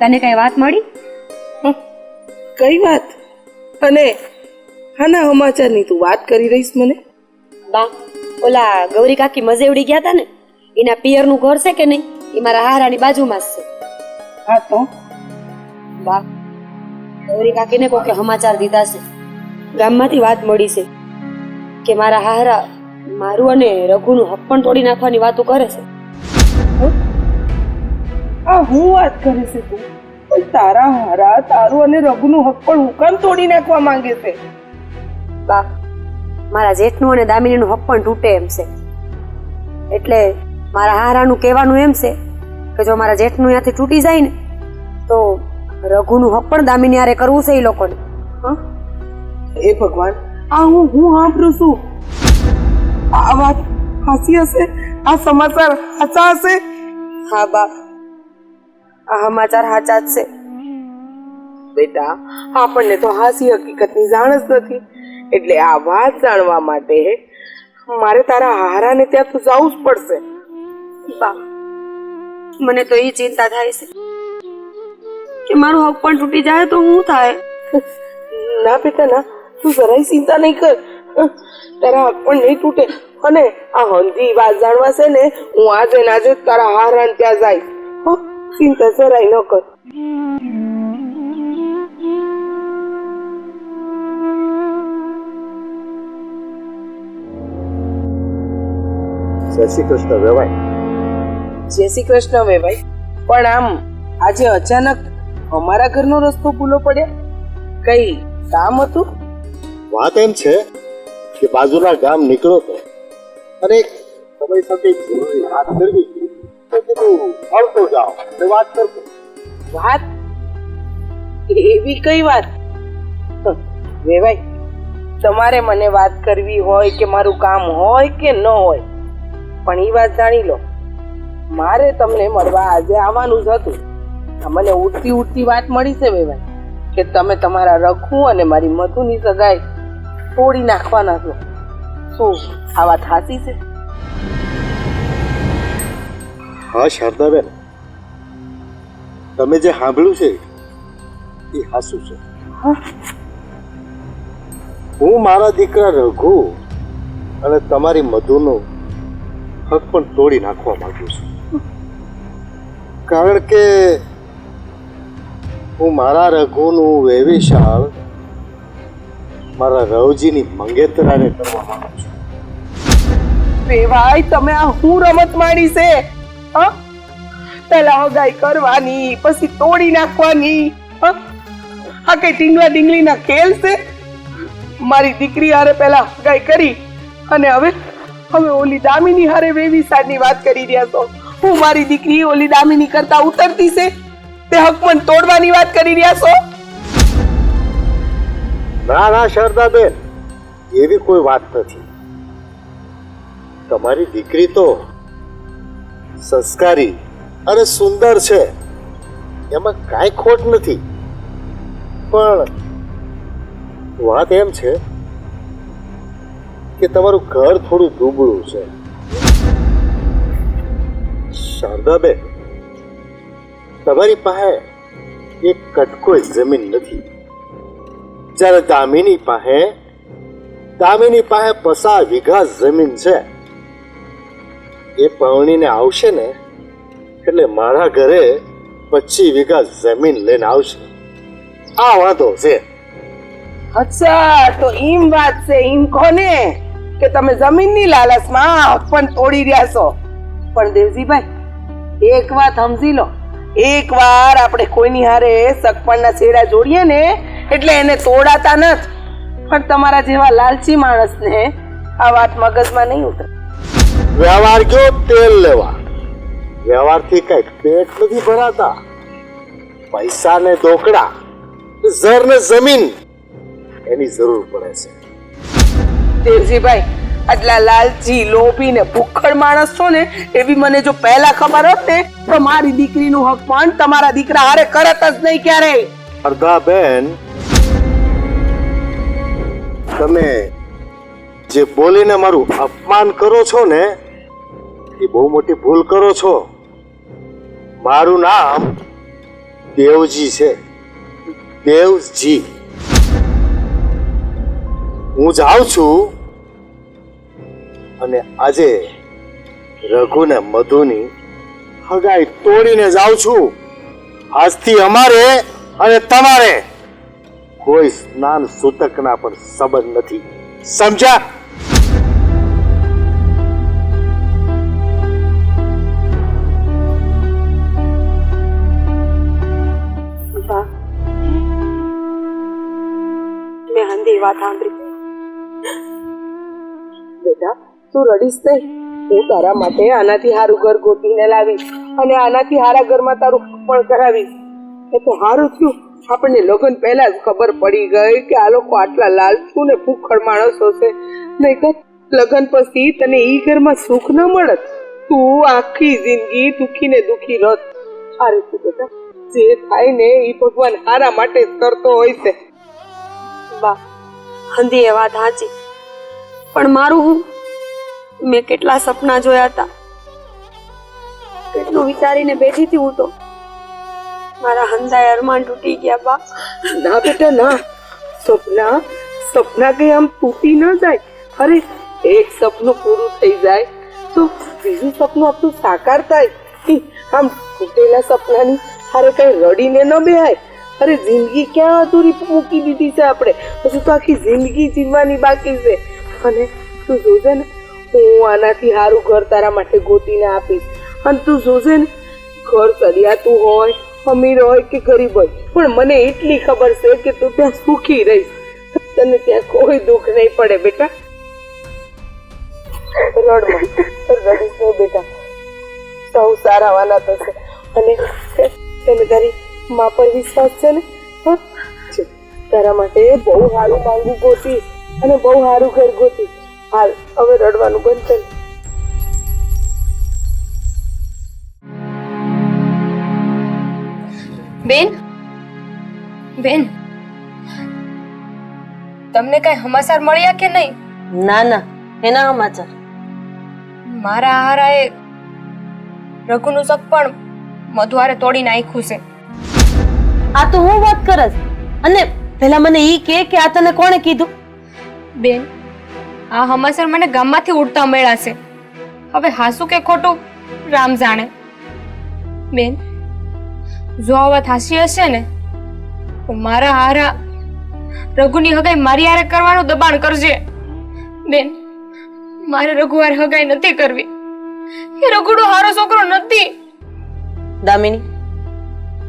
તને કઈ વાત મળી? હં? કઈ વાત? અને હાના સમાચારની તું વાત કરી રહીશ મને? બા ઓલા ગૌરી કાકી મજેવડી ગયા હતા ને એના પિયરનું ઘર છે કે નહીં? એ મારા હારાની બાજુમાં જ છે. હા તો? બા ગૌરી કાકીને કોકે સમાચાર દીધા છે. ગામમાંથી વાત મળી છે કે મારા હારા મારું અને રઘુનું હક પણ તોડી નાખવાની વાતો કરે છે. આ હું વાત કરે છે તું? પણ તારા હારા તારું અને રઘુનું હક પણ હું કામ તોડી નાખવા માંગે છે. બા મારા જેઠનું અને દામિનીનું હક પણ તૂટે એમ છે. એટલે મારા હારાનું કહેવાનું એમ છે કે જો મારા જેઠનું ત્યાંથી તૂટી જાય ને તો રઘુનું હક પણ દામિની હારે કરવું છે એ લોકોને. હા? હે ભગવાન આ હું હું સાંભળું છું. આ વાત હાસી હશે? આ સમાચાર સાચા હશે? હા બા. આ સમાચાર સાચા જ છે. બેટા આપણને તો હાસી હકીકતની જાણ જ નથી. એટલે આ વાત જાણવા માટે મારે તારા હારાને ત્યાં તો જવું જ પડશે. બા મને તો એ ચિંતા થાય છે કે મારું હક પણ તૂટી જાય તો શું થાય? ના બેટા ના. તું જરાય ચિંતા નહીં કર. તારા હક પણ નહીં તૂટે. અને આ હંધી વાત જાણવા છે ને હું આજે નાજે તારા હારાને ત્યાં જાય. હો ચિંતા જરાય ન કર જય શ્રી કૃષ્ણ વેવાય જય શ્રી કૃષ્ણ વેવાય પણ આમ આજે અચાનક અમારા ઘરનો રસ્તો ભૂલો પડ્યો? કઈ કામ હતું? વાત એમ છે કે બાજુના ગામ નીકળો તો. અને એક સમય સાથે જરૂરી વાત કરવી. વાત? એવી કઈ વાત? હં, વેવાઈ તમારે મને વાત કરવી હોય કે મારું કામ હોય કે ન હોય પણ એ વાત જાણી લો. મારે તમને મળવા આજે આવવાનું જ હતું. મને ઉડતી ઉડતી વાત મળી છે વેવાઈ કે તમે તમારા રખું અને મારી મધુની સગાઈ તોડી નાખવાના છો. શું આ વાત હાસી છે? હા શારદાબેન. તમે જે સાંભળ્યું છે એ હાસું છે. હું. મારા દીકરા રઘુ અને તમારી મધુનો હક પણ તોડી નાખવા માંગુ છું. કારણ કે હું મારા રઘુનું વેવિશાળ મારા રવજીની મંગેતરાને કરવા માંગુ છું. વેવાઈ તમે આ હું રમત માણી છે? હા? પેલા હગાઈ કરવાની, પછી તોડી નાખવાની આ કઈ ટીંગલા ડીંગલીના ખેલ છે? મારી દીકરી હારે પેલા હગાઈ કરી અને હવે હવે ઓલી દામિની હારે વેવી સાડની વાત કરી રહ્યા છો. હું મારી દીકરી ઓલી દામિની કરતા ઉતરતી છે? તે હકમન તોડવાની વાત કરી રહ્યા છો? ના ના, શારદાબેન, એવી કોઈ વાત નથી. તમારી દીકરી તો સંસ્કારી અને સુંદર છે. એમાં કાંઈ ખોટ નથી. પણ વાત એમ છે કે તમારું ઘર થોડું દુબળું છે. શારદાબેન તમારી પાસે એક કટકો જમીન નથી. જ્યારે દામિની પાસે દામિની પાસે પસાર વીઘા જમીન છે. એ પૌણીને આવશે ને, એટલે મારા ઘરે પચીસ વીઘા જમીન લઈને આવશે. આ વાંધો છે. અચ્છા, તો એમ વાત છે એમ કોને? કે તમે જમીનની લાલચમાં હક પણ તોડી રહ્યા છો. પણ દેવજીભાઈ, એક વાત સમજી લો. એક વાર આપણે કોઈની હારે સગપણના છેડા જોડીએ ને, એટલે એને તોડાતા નથી. પણ તમારા જેવા લાલચી માણસને આ વાત મગજમાં નહીં ઉતરે. વ્યવહાર ગયો તેલ લેવા. વ્યવહારથી કંઈક પેટ નથી ભરાતા. પૈસા ને દોકડા ઝર ને જમીન. એની જરૂર પડે છે. દેવજીભાઈ આટલા લાલચી લોભી ને ભૂખડ માણસ છો ને એવી મને જો પહેલા ખબર હોત ને તો મારી દીકરીનું હક પણ તમારા દીકરા હારે કરત જ નહીં ક્યારેય અર્ધાબેન તમે જે બોલીને મારું અપમાન કરો છો ને એ બહુ મોટી ભૂલ કરો છો. મારું નામ દેવજી છે. દેવજી. હું જાઉં છું અને આજે રઘુ ને મધુની હગાઈ તોડીને જાઉં છું. આજથી અમારે અને તમારે કોઈ સ્નાન સૂતકના પણ સંબંધ નથી. સમજ્યા? મેં વાત સાંભળી. બેટા, તું રડીશ નહીં. હું તારા માટે આનાથી સારું ઘર ગોતીને લાવીશ અને આનાથી સારા ઘરમાં તારું પણ કરાવીશ. એ તો સારું થયું. આપણને લગ્ન પહેલા જ ખબર પડી ગઈ કે આ લોકો આટલા લાલચુ ને ભૂખડ માણસો છે નહીં લગ્ન પછી તને ઈ ઘરમાં સુખ ન મળત તું આખી જિંદગી દુખી ને દુખી રત સારું છે બેટા, જે થાય ને એ ભગવાન હારા માટે જ કરતો હોય છે. બા હંધી એ વાત સાચી. પણ મારું હું? મેં કેટલા સપના જોયા હતા. કેટલું વિચારીને બેઠી હતી હું તો. મારા હંધાએ અરમાન તૂટી ગયા બા ના બેટા, ના. સપના સપના કઈ આમ તૂટી ન જાય. અરે, એક સપનું પૂરું થઈ જાય તો બીજું સપનું આપણું સાકાર થાય. આમ તૂટેલા સપનાની હારે કઈ રડીને ન બેહાય. અરે જિંદગી ક્યાં અધૂરી મૂકી દીધી છે આપણે? હજુ તો આખી જિંદગી જીવવાની બાકી છે. અને તું જોજે ને, હું આનાથી સારું ઘર તારા માટે ગોતીને આપીશ. અને તું જોજે ને, ઘર ચડિયાતું હોય, અમીર હોય કે ગરીબ હોય, પણ મને એટલી ખબર છે કે તું ત્યાં સુખી રહીશ. તને ત્યાં કોઈ દુઃખ નહીં પડે બેટા. રડમાં, રડીશ બેટા. સૌ સારા વાલા થશે. અને તને તારી મા પર વિશ્વાસ છે ને? છે. તારા માટે બહુ સારું માંગુ ગોતી અને બહુ સારું ઘર ગોતી. હાલ હવે રડવાનું બંધ કર. બેન? બેન? તમને કઈ સમાચાર મળ્યા કે નહીં? ના ના. એના સમાચાર મારા હારાએ રઘુનું સપણ મધુઆરે તોડી નાખ્યું છે. આ તો હું વાત કરસ. અને પેલા મને ઈ કે કે આ તને કોણે કીધું? બેન આ હમાસર મને ગામમાંથી ઉડતા મળ્યા છે. હવે હાસું કે ખોટું રામ જાણે. બેન જો આ વાત હાસી હશે ને તો મારા હારા રઘુની હગાઈ મારી હારે કરવાનું દબાણ કરજે. બેન મારે રઘુ હારે હગાઈ નથી કરવી. એ રઘુડો હારો છોકરો નથી. દામિની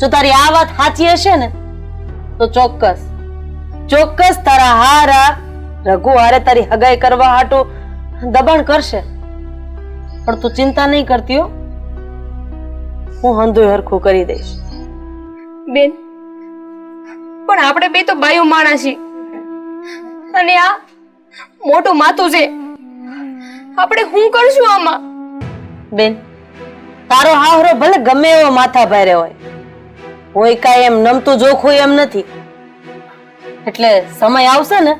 જો તારી આ વાત સાચી હશે ને તો ચોક્કસ ચોક્કસ તારા હારા રઘુ હારે તારી હગાઈ કરવા હાટુ દબાણ કરશે. પણ તું ચિંતા નહીં કરતી હો. હું હંધુય હરખું કરી દઈશ. બેન પણ આપણે બે તો બાયો માણસ છીએ. અને આ મોટું માથું છે. આપણે શું કરશું આમાં? બેન તારો હાવરો ભલે ગમે એવો માથા ભારે હોય હોય કાંઈ એમ નમતું જોખું એમ નથી. એટલે સમય આવશે ને,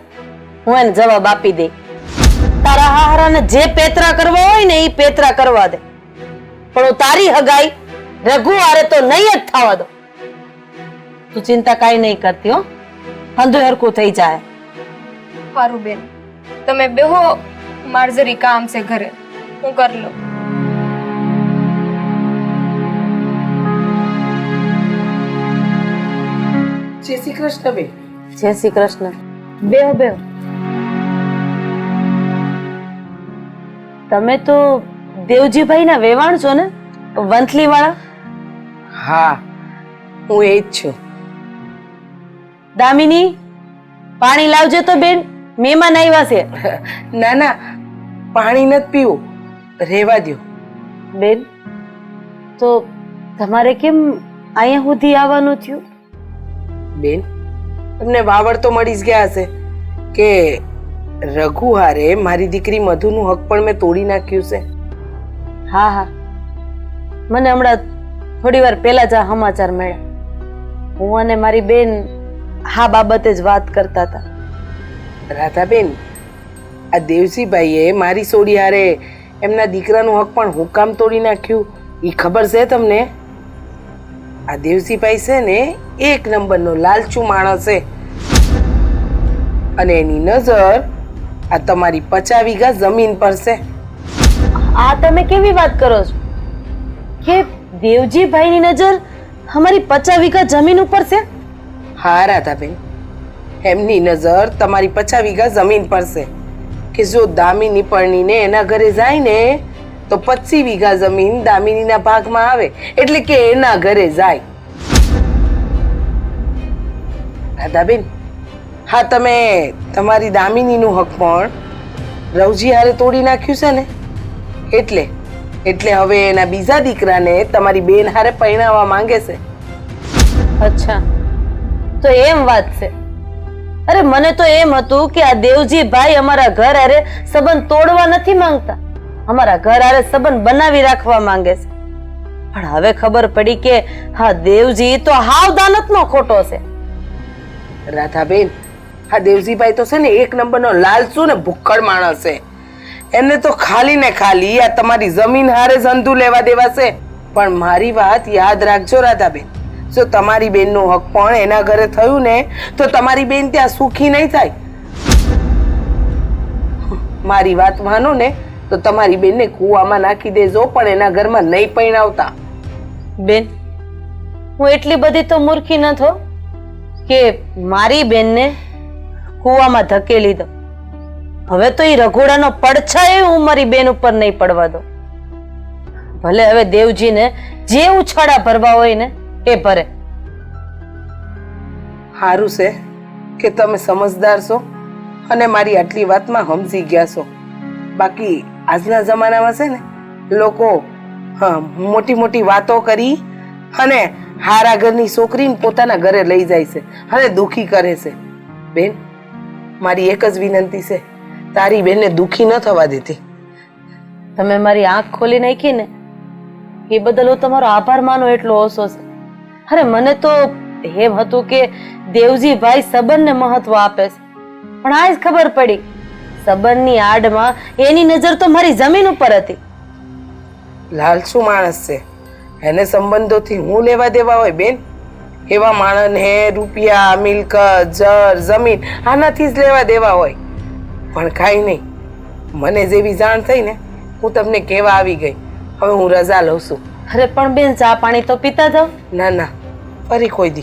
હું એને જવાબ આપી દઈ. તારા હારાને જે પેતરા કરવા હોય ને એ પેતરા કરવા દે. પણ હું તારી હગાઈ રઘુવારે તો નહીં જ થવા દો તું ચિંતા કાંઈ નહીં કરતી હો. હંધુ હરકું થઈ જાય. સારું બેન તમે બેહો માર્જરી કામ છે ઘરે. હું કરી લઉં. જય શ્રી કૃષ્ણ બેન. જય શ્રી કૃષ્ણ. બેહો બેહો. તમે તો દેવજીભાઈ ના વેવાણ છો ને? વંથલી વાળા હા હું એ જ છું. દામિની પાણી લાવજે તો બેન મહેમાન આવ્યા છે. ના ના પાણી નથી પીવું રેવા દ્યો. બેન તો તમારે કેમ અહીંયા સુધી આવવાનું થયું? બેન તમને વાવડ તો મળી જ ગયા હશે કે રઘુ હારે મારી દીકરી મધુનું હક પણ મેં તોડી નાખ્યું છે. હા હા. મને હમણાં થોડી વાર પહેલા જ આ સમાચાર મળ્યા. હું અને મારી બેન હા બાબતે જ વાત કરતા હતા. રાધાબેન આ દેવસીભાઈએ મારી સોડી હારે એમના દીકરાનું હક પણ હું કામ તોડી નાખ્યું? એ ખબર છે તમને? આ દેવસીભાઈ છે ને એક નંબરનો લાલચુ માણસ છે. અને એની નજર આ તમારી પચાસ વીઘા જમીન પર છે. આ તમે કેવી વાત કરો છો? કે દેવજીભાઈની નજર અમારી પચાસ વીઘા જમીન ઉપર છે? હા રાધાબેન. એમની નજર તમારી પચાસ વીઘા જમીન પર છે. કે જો દામિની પરણીને એના ઘરે જાય ને તો પચીસ વીઘા જમીન દામિનીના ભાગમાં આવે. એટલે કે એના ઘરે જાય. રાધાબેન હા, તમે તમારી દામિનીનું હક પણ રવજી હારે તોડી નાખ્યું છે ને? એટલે એટલે હવે એના બીજા દીકરાને તમારી બેન હારે પરણાવવા માંગે છે. અચ્છા, તો એમ વાત છે. અરે, મને તો એમ હતું કે આ દેવજી ભાઈ અમારા ઘર હારે સંબંધ તોડવા નથી માંગતા. અમારા ઘર હારે સંબંધ બનાવી રાખવા માંગે છે. પણ હવે ખબર પડી કે હા, દેવજી તો હાવ દાનતનો ખોટો છે. રાધાબેન, આ દેવજીભાઈ તો છે ને એક નંબરનો લાલચુ ને ભૂક્કડ માણસ છે. એને તો ખાલી ને ખાલી આ તમારી જમીન હારે સંધુ લેવા દેવાશે. પણ મારી વાત યાદ રાખજો રાધાબેન, જો તમારી બેનનો હક પણ એના ઘરે થયું ને, તો તમારી બેન ત્યાં સુખી નહીં થાય. મારી વાત માનો ને, તો તમારી બેનને કૂવામાં નાખી દેજો, પણ એના ઘરમાં નહીં પરણાવતા. બેન, હું એટલી બધી તો મૂર્ખી ન થો કે મારી બેનને કૂવામાં ધકેલી દો હવે તો એ રઘોડાનો પડછાય હું મારી બેન ઉપર નહીં પડવા દો ભલે હવે દેવજીને જે ઉછાળા ભરવા હોય ને એ ભરે. સારું છે કે તમે સમજદાર છો અને મારી આટલી વાતમાં સમજી ગયા છો. બાકી આજના જમાનામાં છે ને લોકો મોટી મોટી વાતો કરી અને હારા ઘરની છોકરીને પોતાના ઘરે લઈ જાય છે અને દુખી કરે છે. બેન મારી એક જ વિનંતી છે તારી બેનને દુખી ન થવા દેતી. તમે મારી આંખ ખોલી નાખી ને એ બદલ હું તમારો આભાર માનો એટલો ઓછો છે. અરે મને તો એમ હતું કે દેવજી ભાઈ સંબંધને મહત્વ આપે છે. પણ આ જ ખબર પડી સંબંધની આડમાં એની નજર તો મારી જમીન ઉપર હતી. લાલચુ માણસ છે. એને સંબંધોથી હું લેવા દેવા હોય બેન? એવા માણસને રૂપિયા મિલકત જર જમીન આનાથી જ લેવા દેવા હોય. પણ કાંઈ નહીં. મને જેવી જાણ થઈ ને હું તમને કહેવા આવી ગઈ. હવે હું રજા લઉં છું. અરે પણ બેન ચા પાણી તો પીતા જાઓ. ના ના. ફરી કોઈ દી.